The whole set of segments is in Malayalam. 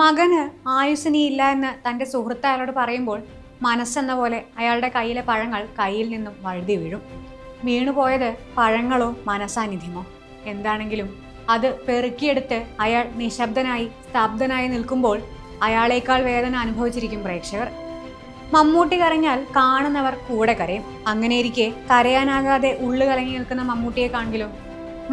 മകന് ആയുസിനിയില്ല എന്ന് തന്റെ സുഹൃത്ത് അയാളോട് പറയുമ്പോൾ മനസ്സെന്ന പോലെ അയാളുടെ കയ്യിലെ പഴങ്ങൾ കയ്യിൽ നിന്നും വഴുതി വീഴും. വീണുപോയത് പഴങ്ങളോ മനസാന്നിധ്യമോ എന്താണെങ്കിലും അത് പെറുക്കിയെടുത്ത് അയാൾ നിശബ്ദനായി സ്തബ്ധനായി നിൽക്കുമ്പോൾ അയാളേക്കാൾ വേദന അനുഭവിച്ചിരിക്കും പ്രേക്ഷകർ. മമ്മൂട്ടി കരഞ്ഞാൽ കാണുന്നവർ കൂടെ കരയും. അങ്ങനെയിരിക്കെ കരയാനാകാതെ ഉള്ളു കലങ്ങി നിൽക്കുന്ന മമ്മൂട്ടിയെ കാണെങ്കിലും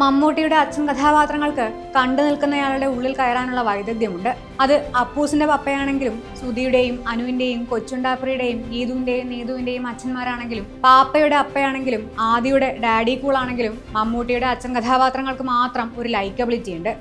മമ്മൂട്ടിയുടെ അച്ഛൻ കഥാപാത്രങ്ങൾക്ക് കണ്ടു നിൽക്കുന്നയാളുടെ ഉള്ളിൽ കയറാനുള്ള വൈദഗ്ധ്യമുണ്ട്. അത് അപ്പൂസിന്റെ പപ്പയാണെങ്കിലും സുധിയുടെയും അനുവിന്റെയും കൊച്ചുണ്ടാപ്പുരയുടെയും ഗീതുവിന്റെയും നീതുവിന്റെയും അച്ഛന്മാരാണെങ്കിലും പാപ്പയുടെ അപ്പയാണെങ്കിലും ആദിയുടെ ഡാഡി കൂളാണെങ്കിലും മമ്മൂട്ടിയുടെ അച്ഛൻ കഥാപാത്രങ്ങൾക്ക് മാത്രം ഒരു ലൈക്കബിലിറ്റി ഉണ്ട്.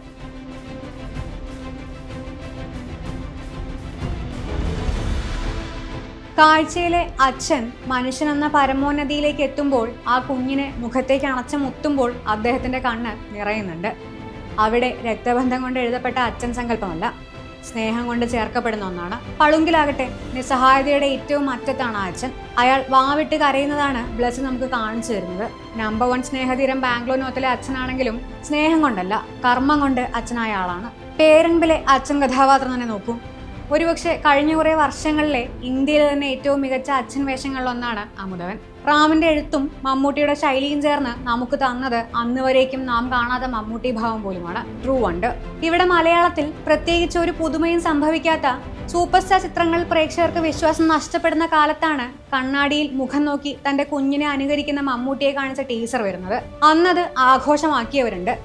കാഴ്ചയിലെ അച്ഛൻ മനുഷ്യനെന്ന പരമോന്നതിയിലേക്ക് എത്തുമ്പോൾ ആ കുഞ്ഞിനെ മുഖത്തേക്ക് അണച്ച് മുത്തുമ്പോൾ അദ്ദേഹത്തിന്റെ കണ്ണ് നിറയുന്നുണ്ട്. അവിടെ രക്തബന്ധം കൊണ്ട് എഴുതപ്പെട്ട അച്ഛൻ സങ്കല്പമല്ല സ്നേഹം കൊണ്ട് ചേർക്കപ്പെടുന്ന ഒന്നാണ്. പളുങ്കിലാകട്ടെ നിസ്സഹായതയുടെ ഏറ്റവും അറ്റത്താണ് അച്ഛൻ. അയാൾ വാവിട്ട് കരയുന്നതാണ് ബ്ലസ് നമുക്ക് കാണിച്ചു തരുന്നത്. നമ്പർ വൺ സ്നേഹതീരം ബാംഗ്ലൂർ നോത്തിലെ അച്ഛനാണെങ്കിലും സ്നേഹം കൊണ്ടല്ല കർമ്മം കൊണ്ട് അച്ഛനായ ആളാണ്. പേരൻപിലെ അച്ഛൻ കഥാപാത്രം തന്നെ നോക്കൂ. ഒരുപക്ഷെ കഴിഞ്ഞ കുറേ വർഷങ്ങളിലെ ഇന്ത്യയിലെ തന്നെ ഏറ്റവും മികച്ച അച്ഛൻ വേഷങ്ങളിലൊന്നാണ് അമുതവൻ. റാമിന്റെ എഴുത്തും മമ്മൂട്ടിയുടെ ശൈലിയും ചേർന്ന് നമുക്ക് തന്നത് അന്ന് വരേക്കും നാം കാണാത്ത മമ്മൂട്ടി ഭാവം പോലുമാണ്. ട്രൂ ഉണ്ട്. ഇവിടെ മലയാളത്തിൽ പ്രത്യേകിച്ച് ഒരു പുതുമയും സംഭവിക്കാത്ത സൂപ്പർ സ്റ്റാർ ചിത്രങ്ങൾ പ്രേക്ഷകർക്ക് വിശ്വാസം നഷ്ടപ്പെടുന്ന കാലത്താണ് കണ്ണാടിയിൽ മുഖം നോക്കി തന്റെ കുഞ്ഞിനെ അനുകരിക്കുന്ന മമ്മൂട്ടിയെ കാണിച്ച ടീസർ വരുന്നത്. അന്നത് ആഘോഷമാക്കിയവരുണ്ട്.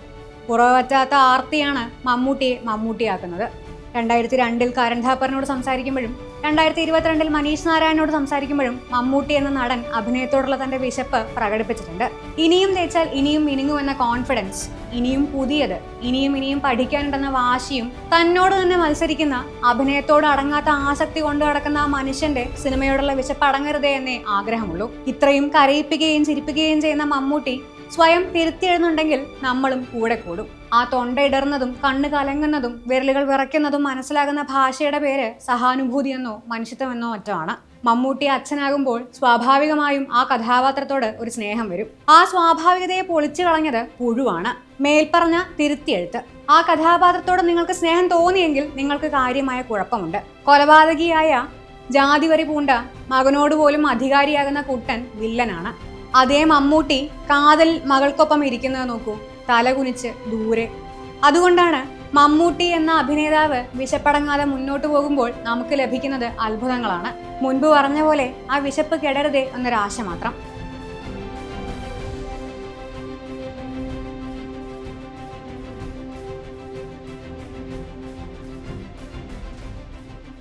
കുറവറ്റാത്ത ആർത്തിയാണ് മമ്മൂട്ടിയെ മമ്മൂട്ടിയാക്കുന്നത്. രണ്ടായിരത്തി രണ്ടിൽ കരൺ ഥാപ്പറിനോട് സംസാരിക്കുമ്പോഴും രണ്ടായിരത്തി ഇരുപത്തിരണ്ടിൽ മനീഷ് നാരായണനോട് സംസാരിക്കുമ്പോഴും മമ്മൂട്ടി എന്ന നടൻ അഭിനയത്തോടുള്ള തന്റെ വിശപ്പ് പ്രകടിപ്പിച്ചിട്ടുണ്ട്. ഇനിയും തേച്ചാൽ ഇനിയും മിനുങ്ങുമെന്ന കോൺഫിഡൻസ് ഇനിയും പുതിയത് ഇനിയും ഇനിയും പഠിക്കാനുണ്ടെന്ന വാശിയും തന്നോട് തന്നെ മത്സരിക്കുന്ന അഭിനയത്തോട് അടങ്ങാത്ത ആസക്തി കൊണ്ടു നടക്കുന്ന ആ മനുഷ്യന്റെ സിനിമയോടുള്ള വിശപ്പ് അടങ്ങരുതേ എന്നേ ആഗ്രഹമുള്ളൂ. ഇത്രയും കരയിപ്പിക്കുകയും ചിരിപ്പിക്കുകയും ചെയ്യുന്ന മമ്മൂട്ടി സ്വയം തിരുത്തിയെഴുന്നുണ്ടെങ്കിൽ നമ്മളും കൂടെ കൂടും. ആ തൊണ്ടയിടർന്നതും കണ്ണ് കലങ്ങുന്നതും വിരലുകൾ വിറയ്ക്കുന്നതും മനസ്സിലാകുന്ന ഭാഷയുടെ പേര് സഹാനുഭൂതി എന്നോ മനുഷ്യത്വമെന്നോ മറ്റോ മമ്മൂട്ടി അച്ഛനാകുമ്പോൾ സ്വാഭാവികമായും ആ കഥാപാത്രത്തോട് ഒരു സ്നേഹം വരും. ആ സ്വാഭാവികതയെ പൊളിച്ചു കളഞ്ഞത് പുഴുവാണ്. മേൽപ്പറഞ്ഞ തിരുത്തിയെഴുത്ത്. ആ കഥാപാത്രത്തോട് നിങ്ങൾക്ക് സ്നേഹം തോന്നിയെങ്കിൽ നിങ്ങൾക്ക് കാര്യമായ കുഴപ്പമുണ്ട്. കൊലപാതകിയായ ജാതിവരി പൂണ്ട മകനോട് പോലും അധികാരിയാകുന്ന കുട്ടൻ വില്ലനാണ്. അതേ മമ്മൂട്ടി കാതൽ മകൾക്കൊപ്പം ഇരിക്കുന്നത് നോക്കൂ. തല കുനിച്ച് ദൂരെ. അതുകൊണ്ടാണ് മമ്മൂട്ടി എന്ന അഭിനേതാവ് വിശപ്പടങ്ങാതെ മുന്നോട്ട് പോകുമ്പോൾ നമുക്ക് ലഭിക്കുന്നത് അത്ഭുതങ്ങളാണ്. മുൻപ് പറഞ്ഞ പോലെ ആ വിശപ്പ് കെടരുതേ എന്നൊരാശ മാത്രം.